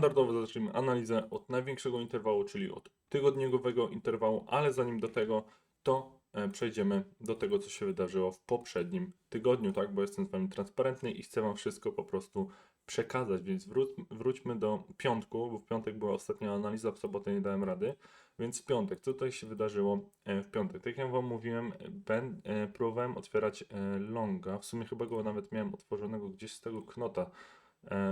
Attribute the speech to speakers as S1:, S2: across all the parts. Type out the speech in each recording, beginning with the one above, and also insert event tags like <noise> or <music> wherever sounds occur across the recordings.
S1: Standardowo zaczniemy analizę od największego interwału, czyli od tygodniowego interwału, ale zanim do tego, to e, przejdziemy do tego, co się wydarzyło w poprzednim tygodniu, tak? Bo jestem z Wami transparentny i chcę Wam wszystko po prostu przekazać, więc wró- wróćmy do piątku, bo w piątek była ostatnia analiza, w sobotę nie dałem rady, więc w piątek, co tutaj się wydarzyło e, w piątek? Tak jak Wam mówiłem, ben, e, próbowałem otwierać longa, w sumie chyba go nawet miałem otworzonego gdzieś z tego knota,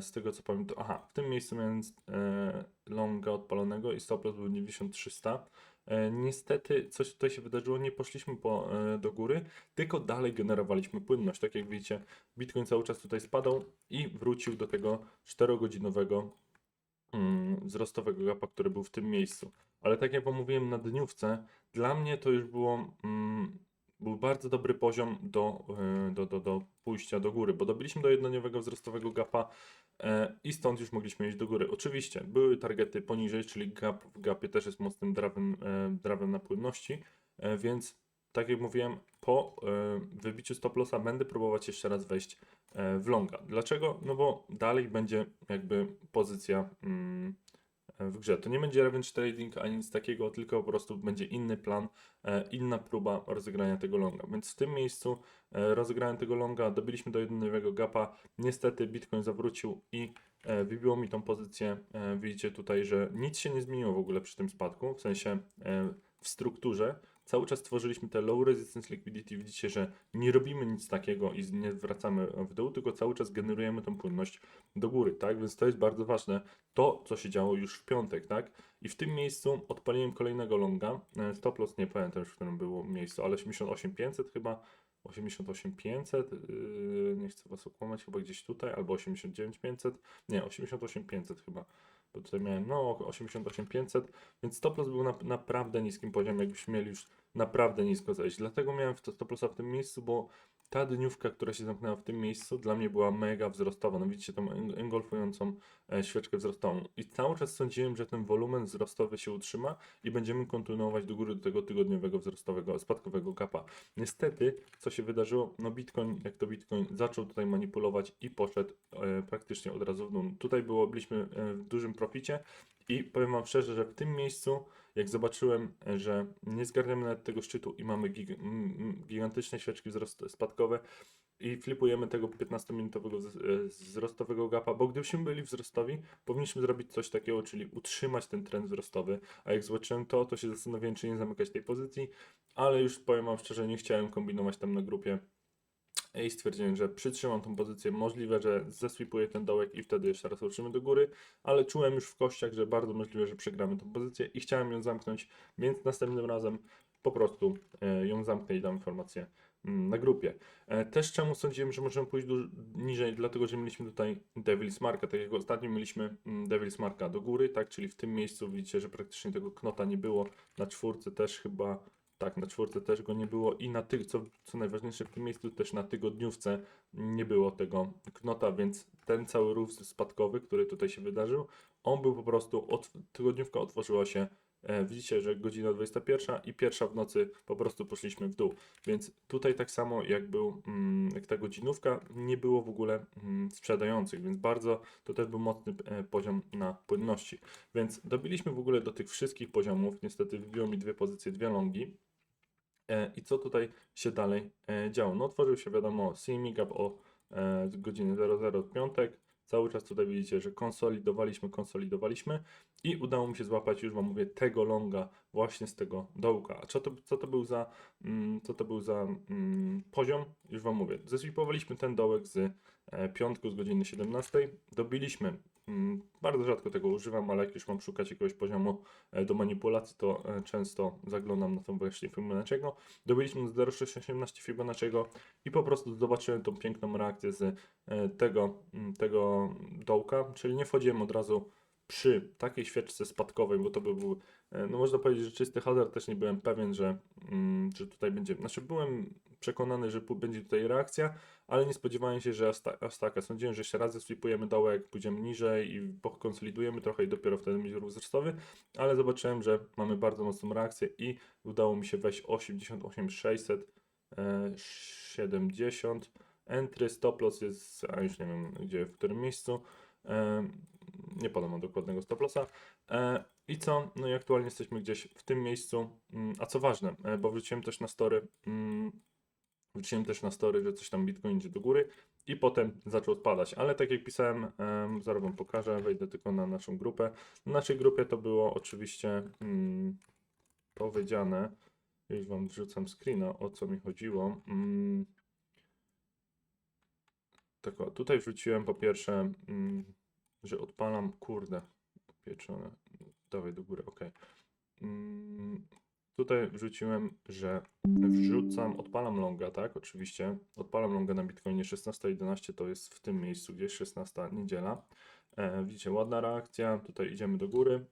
S1: z tego co pamiętam, aha, w tym miejscu miałem e, longa odpalonego i stop loss był 9300. E, niestety coś tutaj się wydarzyło, nie poszliśmy po, e, do góry, tylko dalej generowaliśmy płynność. Tak jak widzicie, Bitcoin cały czas tutaj spadał i wrócił do tego 4-godzinowego mm, wzrostowego gapa, który był w tym miejscu. Ale tak jak Wam mówiłem na dniówce, dla mnie to już było mm, był bardzo dobry poziom do, e, do, do, do pójścia do góry, bo dobiliśmy do jednodniowego wzrostowego gapa e, i stąd już mogliśmy iść do góry. Oczywiście były targety poniżej, czyli gap w gapie też jest mocnym drawem, e, drawem na płynności, więc tak jak mówiłem, po wybiciu stop lossa będę próbować jeszcze raz wejść w longa. Dlaczego? No bo dalej będzie jakby pozycja mm, e, w grze. To nie będzie revenge trading ani nic takiego, tylko po prostu będzie inny plan, e, inna próba rozegrania tego longa. Więc w tym miejscu e, rozegrałem tego longa, dobiliśmy do jednego gapa. Niestety Bitcoin zawrócił i e, wybiło mi tą pozycję. E, widzicie tutaj, że nic się nie zmieniło w ogóle przy tym spadku, w sensie e, w strukturze. Cały czas tworzyliśmy te low resistance liquidity. Widzicie, że nie robimy nic takiego i nie wracamy w dół, tylko cały czas generujemy tą płynność do góry, tak? Więc to jest bardzo ważne. To, co się działo już w piątek, tak? I w tym miejscu odpaliłem kolejnego longa. E, Stop loss nie pamiętam już, w którym było miejscu, ale 88500 chyba. 88500, yy, nie chcę was okłamać, chyba gdzieś tutaj, albo 89500, nie, 88500 chyba, tutaj miałem, no, 88500, więc stop loss był na naprawdę niskim poziomie, jakbyśmy mieli już naprawdę nisko zejść. Dlatego miałem stop lossa w tym miejscu, bo ta dniówka, która się zamknęła w tym miejscu, dla mnie była mega wzrostowa. No widzicie tą eng- engolfującą e, świeczkę wzrostową. I cały czas sądziłem, że ten wolumen wzrostowy się utrzyma i będziemy kontynuować do góry do tego tygodniowego wzrostowego, spadkowego gapa. Niestety, co się wydarzyło? No Bitcoin, jak to Bitcoin, zaczął tutaj manipulować i poszedł e, praktycznie od razu w dół. Tutaj było, byliśmy e, w dużym proficie i powiem Wam szczerze, że w tym miejscu, jak zobaczyłem, że nie zgarniamy nawet tego szczytu i mamy gig gigantyczne świeczki spadkowe i flipujemy tego 15-minutowego z- e, wzrostowego gapa, bo gdybyśmy byli wzrostowi, powinniśmy zrobić coś takiego, czyli utrzymać ten trend wzrostowy, a jak zobaczyłem to, to się zastanowiłem, czy nie zamykać tej pozycji, ale już powiem Wam szczerze, nie chciałem kombinować tam na grupie i stwierdziłem, że przytrzymam tą pozycję. Możliwe, że zeswipuję ten dołek i wtedy jeszcze raz ruszymy do góry, ale czułem już w kościach, że bardzo możliwe, że przegramy tą pozycję i chciałem ją zamknąć, więc następnym razem po prostu e, ją zamknę i dam informację mm, na grupie. E, Też czemu sądziłem, że możemy pójść niżej, dlatego że mieliśmy tutaj Devil's Marka, tak jak ostatnio mieliśmy mm, Devil's Marka do góry, tak, czyli w tym miejscu widzicie, że praktycznie tego knota nie było, na czwórce też chyba tak, na czwórce też go nie było i na tych, co, co najważniejsze w tym miejscu, też na tygodniówce nie było tego knota, więc ten cały ruch spadkowy, który tutaj się wydarzył, on był po prostu, od, tygodniówka otworzyła się, widzicie, że godzina 21 i pierwsza w nocy po prostu poszliśmy w dół, więc tutaj tak samo jak był, mm, jak ta godzinówka, nie było w ogóle mm, sprzedających, więc bardzo, to też był mocny e, poziom na płynności, więc dobiliśmy w ogóle do tych wszystkich poziomów, niestety wybiło mi dwie pozycje, dwie longi, E, I co tutaj się dalej e, działo? No otworzył się wiadomo CME Gap o e, godzinie 00 w piątek. Cały czas tutaj widzicie, że konsolidowaliśmy, konsolidowaliśmy i udało mi się złapać, już Wam mówię, tego longa właśnie z tego dołka. A co to, co to był za, mm, co to był za mm, poziom? Już Wam mówię. Zeswipowaliśmy ten dołek z e, piątku z godziny 17. Dobiliśmy, bardzo rzadko tego używam, ale jak już mam szukać jakiegoś poziomu e, do manipulacji, to e, często zaglądam na tą właśnie Fibonacciego. Dobiliśmy z 0,618 Fibonacciego i po prostu zobaczyłem tą piękną reakcję z e, tego, mm, tego dołka, czyli nie wchodziłem od razu przy takiej świeczce spadkowej, bo to by był, e, no można powiedzieć, że czysty hazard, też nie byłem pewien, że, mm, że tutaj będzie, znaczy byłem przekonany, że będzie tutaj reakcja, ale nie spodziewałem się, że aż, ta, aż taka. Sądziłem, że jeszcze raz zeswipujemy dołek, pójdziemy niżej i pokonsolidujemy trochę i dopiero wtedy będzie ruch wzrostowy, ale zobaczyłem, że mamy bardzo mocną reakcję i udało mi się wejść 88 600, e, 70, entry, stop loss jest, a już nie wiem gdzie, w którym miejscu, nie podam dokładnego stop lossa. E, I co? No i aktualnie jesteśmy gdzieś w tym miejscu. Mm, A co ważne, e, bo wrzuciłem też na story, mm, wrzuciłem też na story, że coś tam Bitcoin idzie do góry i potem zaczął spadać. Ale tak jak pisałem, em, zaraz wam pokażę, wejdę tylko na naszą grupę. Na naszej grupie to było oczywiście mm, powiedziane, już wam wrzucam screena, o co mi chodziło. Tak, o, tutaj wrzuciłem po pierwsze, mm, że odpalam, kurde, pieczone, dawaj do góry, ok. Mm, tutaj wrzuciłem, że wrzucam, odpalam longa, tak, oczywiście, odpalam longa na Bitcoinie 16.11, to jest w tym miejscu gdzieś 16 niedziela. E, widzicie, ładna reakcja, tutaj idziemy do góry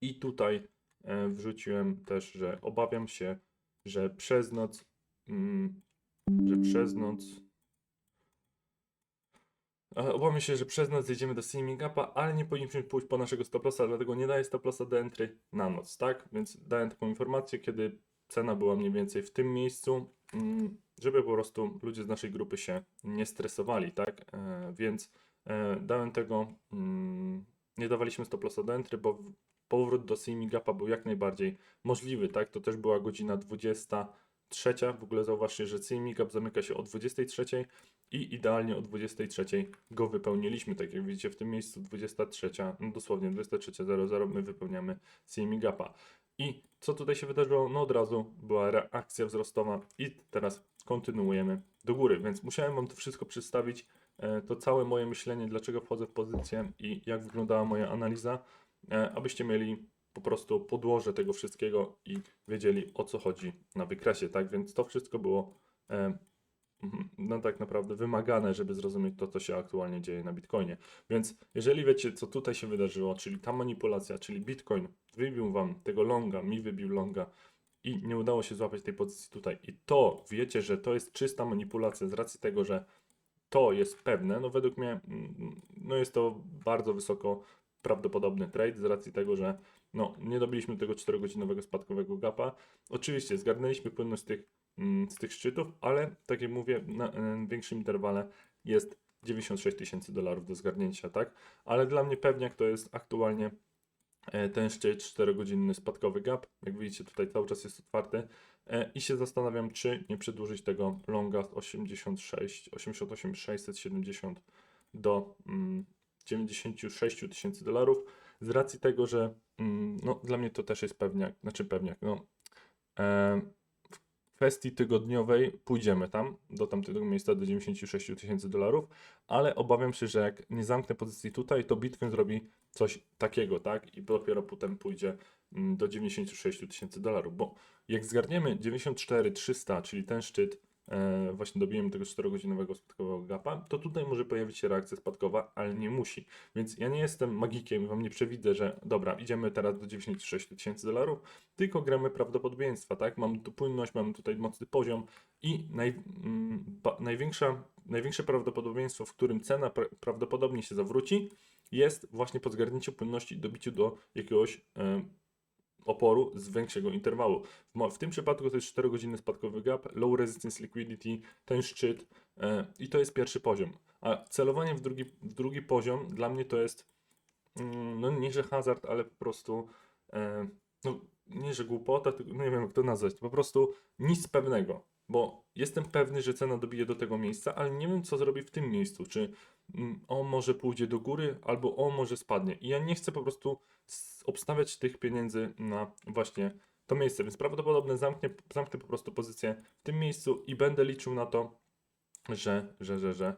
S1: i tutaj e, wrzuciłem też, że obawiam się, że przez noc, mm, że przez noc Obawiam się, że przez noc zjedziemy do Steaming Gapa, ale nie powinniśmy pójść po naszego stop lossa, dlatego nie daję stop lossa do entry na noc, tak? Więc dałem taką informację, kiedy cena była mniej więcej w tym miejscu, mm, żeby po prostu ludzie z naszej grupy się nie stresowali, tak? E, Więc e, dałem tego, mm, nie dawaliśmy stop lossa do entry, bo powrót do Steaming Gapa był jak najbardziej możliwy, tak? To też była godzina 23. W ogóle zauważcie, że CME Gap zamyka się o 23 i idealnie o 23 go wypełniliśmy. Tak jak widzicie w tym miejscu 23, no dosłownie 23.00 my wypełniamy CME Gapa. I co tutaj się wydarzyło? No od razu była reakcja wzrostowa i teraz kontynuujemy do góry, więc musiałem Wam to wszystko przedstawić, e, to całe moje myślenie, dlaczego wchodzę w pozycję i jak wyglądała moja analiza, e, abyście mieli po prostu podłoże tego wszystkiego i wiedzieli o co chodzi na wykresie, tak? Więc to wszystko było e, no tak naprawdę wymagane, żeby zrozumieć to, co się aktualnie dzieje na Bitcoinie. Więc jeżeli wiecie, co tutaj się wydarzyło, czyli ta manipulacja, czyli Bitcoin wybił wam tego longa, mi wybił longa i nie udało się złapać tej pozycji tutaj i to wiecie, że to jest czysta manipulacja z racji tego, że to jest pewne, no według mnie mm, no jest to bardzo wysoko prawdopodobny trade z racji tego, że no, nie dobiliśmy tego 4-godzinowego spadkowego gapa. Oczywiście zgarnęliśmy płynność z tych, mm, z tych szczytów, ale tak jak mówię, na e, większym interwale jest 96 tysięcy dolarów do zgarnięcia, tak? Ale dla mnie pewniak to jest aktualnie e, ten szczyt 4-godzinny spadkowy gap. Jak widzicie, tutaj cały czas jest otwarty e, i się zastanawiam, czy nie przedłużyć tego longa z 86, 88 670 do mm, 96 tysięcy dolarów z racji tego, że mm, no, dla mnie to też jest pewniak, znaczy pewniak, no, e, w kwestii tygodniowej pójdziemy tam, do tamtego miejsca do 96 tysięcy dolarów, ale obawiam się, że jak nie zamknę pozycji tutaj, to Bitcoin zrobi coś takiego, tak, i dopiero potem pójdzie mm, do 96 tysięcy dolarów, bo jak zgarniemy 94 300, czyli ten szczyt, właśnie dobijemy tego 4-godzinowego spadkowego gapa, to tutaj może pojawić się reakcja spadkowa, ale nie musi. Więc ja nie jestem magikiem i wam nie przewidzę, że dobra, idziemy teraz do 96 tysięcy dolarów, tylko gramy prawdopodobieństwa, tak? Mamy tu płynność, mamy tutaj mocny poziom i naj, mm, ba, największa, największe prawdopodobieństwo, w którym cena pra, prawdopodobnie się zawróci, jest właśnie po zgarnięciu płynności dobiciu do jakiegoś e, oporu z większego interwału. W, tym przypadku to jest 4 godziny spadkowy gap, low resistance liquidity, ten szczyt e, i to jest pierwszy poziom. A celowanie w drugi, w drugi poziom dla mnie to jest mm, no nie, że hazard, ale po prostu e, no nie, że głupota, tylko no nie wiem jak to nazwać, po prostu nic pewnego, bo jestem pewny, że cena dobije do tego miejsca, ale nie wiem co zrobi w tym miejscu, czy on może pójdzie do góry, albo on może spadnie i ja nie chcę po prostu obstawiać tych pieniędzy na właśnie to miejsce, więc prawdopodobnie zamknę, zamknę po prostu pozycję w tym miejscu i będę liczył na to, że, że, że, że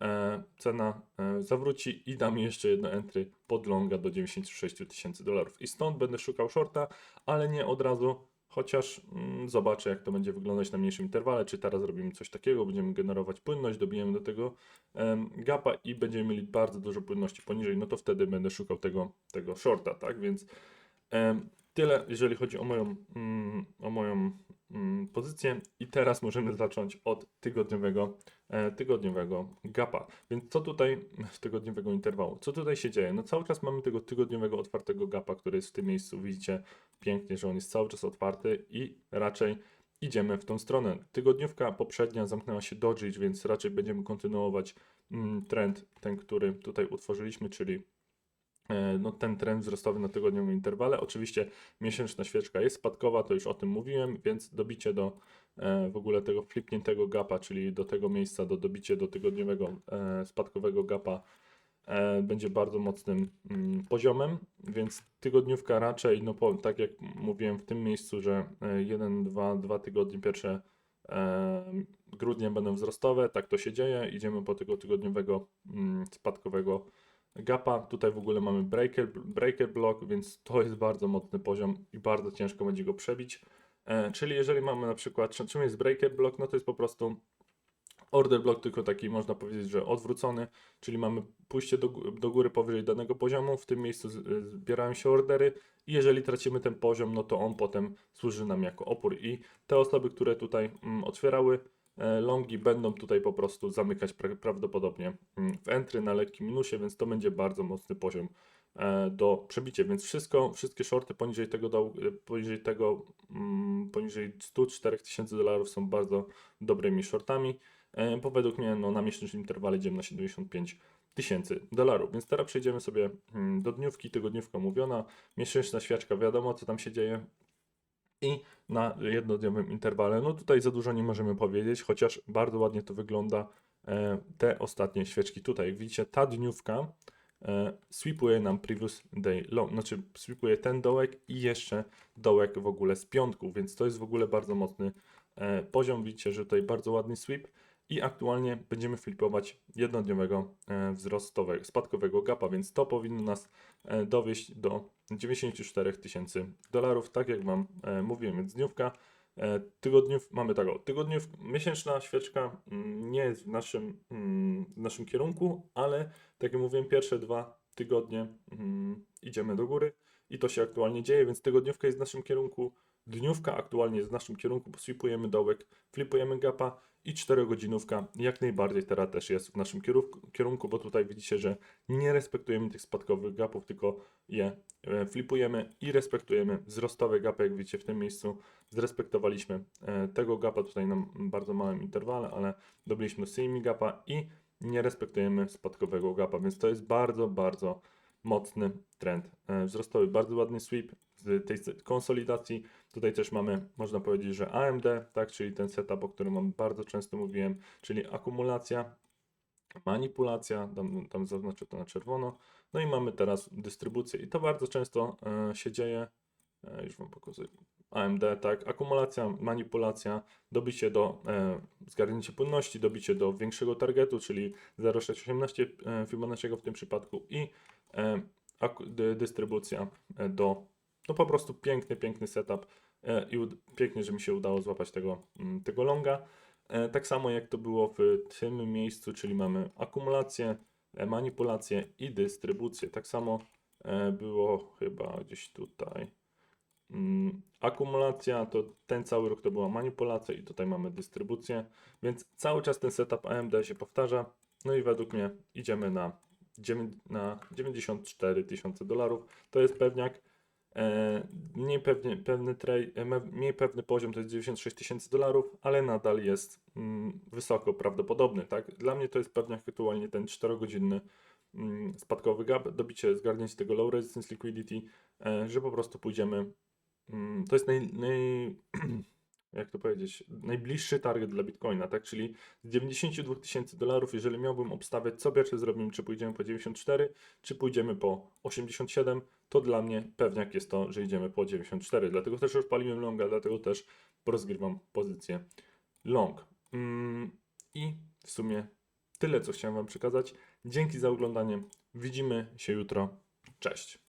S1: e, cena e, zawróci i dam jeszcze jedno entry pod longa do 96 tysięcy dolarów. I stąd będę szukał shorta, ale nie od razu, chociaż mm, zobaczę jak to będzie wyglądać na mniejszym interwale, czy teraz robimy coś takiego, będziemy generować płynność, dobijemy do tego em, gapa i będziemy mieli bardzo dużo płynności poniżej, no to wtedy będę szukał tego, tego shorta, tak, więc em, tyle jeżeli chodzi o moją, mm, o moją pozycję i teraz możemy zacząć od tygodniowego e, tygodniowego gapa. Więc co tutaj tygodniowego interwału? Co tutaj się dzieje? No cały czas mamy tego tygodniowego otwartego gapa, który jest w tym miejscu. Widzicie pięknie, że on jest cały czas otwarty i raczej idziemy w tą stronę. Tygodniówka poprzednia zamknęła się dojić, więc raczej będziemy kontynuować mm, trend ten, który tutaj utworzyliśmy, czyli no, ten trend wzrostowy na tygodniowym interwale. Oczywiście miesięczna świeczka jest spadkowa, to już o tym mówiłem, więc dobicie do e, w ogóle tego flipniętego gapa, czyli do tego miejsca, do dobicie do tygodniowego e, spadkowego gapa e, będzie bardzo mocnym mm, poziomem, więc tygodniówka raczej, no po, tak jak mówiłem w tym miejscu, że 1, 2, 2 tygodnie pierwsze e, grudnia będą wzrostowe, tak to się dzieje, idziemy po tego tygodniowego mm, spadkowego gapa, tutaj w ogóle mamy breaker, breaker block, więc to jest bardzo mocny poziom i bardzo ciężko będzie go przebić, e, czyli jeżeli mamy na przykład, czym- jest breaker block, no to jest po prostu Order block tylko taki można powiedzieć, że odwrócony, czyli mamy pójście do, do góry powyżej danego poziomu, w tym miejscu y, zbierają się ordery. I jeżeli tracimy ten poziom, no to on potem służy nam jako opór. I te osoby, które tutaj mm, otwierały e, longi będą tutaj po prostu zamykać pra- prawdopodobnie mm, w entry na lekkim minusie, więc to będzie bardzo mocny poziom e, do przebicia, więc wszystko, wszystkie shorty poniżej tego, y, poniżej tego, mm, poniżej 104 tysięcy dolarów są bardzo dobrymi shortami. E, bo według mnie no, na miesięcznym interwale idziemy na 75 tysięcy dolarów. Więc teraz przejdziemy sobie mm, do dniówki, tygodniówka mówiona, miesięczna świeczka, wiadomo co tam się dzieje. I na jednodniowym interwale, no tutaj za dużo nie możemy powiedzieć, chociaż bardzo ładnie to wygląda e, te ostatnie świeczki tutaj. Jak widzicie, ta dniówka e, sweepuje nam previous day low, znaczy sweepuje ten dołek i jeszcze dołek w ogóle z piątku, więc to jest w ogóle bardzo mocny e, poziom. Widzicie, że tutaj bardzo ładny sweep i aktualnie będziemy flipować jednodniowego e, wzrostowego, spadkowego gapa, więc to powinno nas e, dowieść do 94 tysięcy dolarów, tak jak Wam e, mówiłem, więc dniówka, tygodniów, mamy tak, o, tygodniów, miesięczna świeczka mm, nie jest w naszym, mm, w naszym kierunku, ale tak jak mówiłem, pierwsze dwa tygodnie mm, idziemy do góry i to się aktualnie dzieje, więc tygodniówka jest w naszym kierunku, dniówka aktualnie jest w naszym kierunku, bo sweepujemy dołek, flipujemy gapa i 4-godzinówka jak najbardziej teraz też jest w naszym kierunku, kierunku, bo tutaj widzicie, że nie respektujemy tych spadkowych gapów, tylko je e, flipujemy i respektujemy wzrostowe gapy, jak widzicie w tym miejscu. Zrespektowaliśmy e, tego gapa tutaj na bardzo małym interwale, ale dobiliśmy do semi gapa i nie respektujemy spadkowego gapa, więc to jest bardzo, bardzo mocny trend. E, wzrostowy, bardzo ładny sweep z tej konsolidacji. Tutaj też mamy, można powiedzieć, że AMD, tak, czyli ten setup, o którym wam bardzo często mówiłem, czyli akumulacja, manipulacja, tam, tam zaznaczę to na czerwono, no i mamy teraz dystrybucję. I to bardzo często e, się dzieje, e, już wam pokazuję, AMD, tak, akumulacja, manipulacja, dobicie do e, zgarnięcia płynności, dobicie do większego targetu, czyli 0,618 e, Fibonacciego w tym przypadku i e, dystrybucja e, do, no po prostu piękny, piękny setup e, i pięknie, że mi się udało złapać tego, mm, tego longa. E, tak samo jak to było w tym miejscu, czyli mamy akumulację, e, manipulację i dystrybucję. Tak samo e, było chyba gdzieś tutaj. Mm, Akumulacja to ten cały ruch to była manipulacja i tutaj mamy dystrybucję, więc cały czas ten setup AMD się powtarza. No i według mnie idziemy na, dziewię- na 94 tysiące dolarów. To jest pewniak. E, mniej pewnie, pewny me- mniej pewny poziom to jest 96 tysięcy dolarów, ale nadal jest mm, wysoko prawdopodobny. Tak? Dla mnie to jest pewniak aktualnie ten 4-godzinny mm, spadkowy gap, dobicie, zgarnięcie tego low resistance liquidity, e, że po prostu pójdziemy. Mm, to jest naj, naj, <clears throat> jak to powiedzieć, najbliższy target dla Bitcoina, tak? Czyli z 92 tysięcy dolarów, jeżeli miałbym obstawiać, co pierwsze zrobimy, czy pójdziemy po 94, czy pójdziemy po 87, to dla mnie pewniak jest to, że idziemy po 94. Dlatego też rozpaliłem longa, dlatego też rozgrywam pozycję long. Mm, I w sumie tyle, co chciałem Wam przekazać. Dzięki za oglądanie. Widzimy się jutro. Cześć.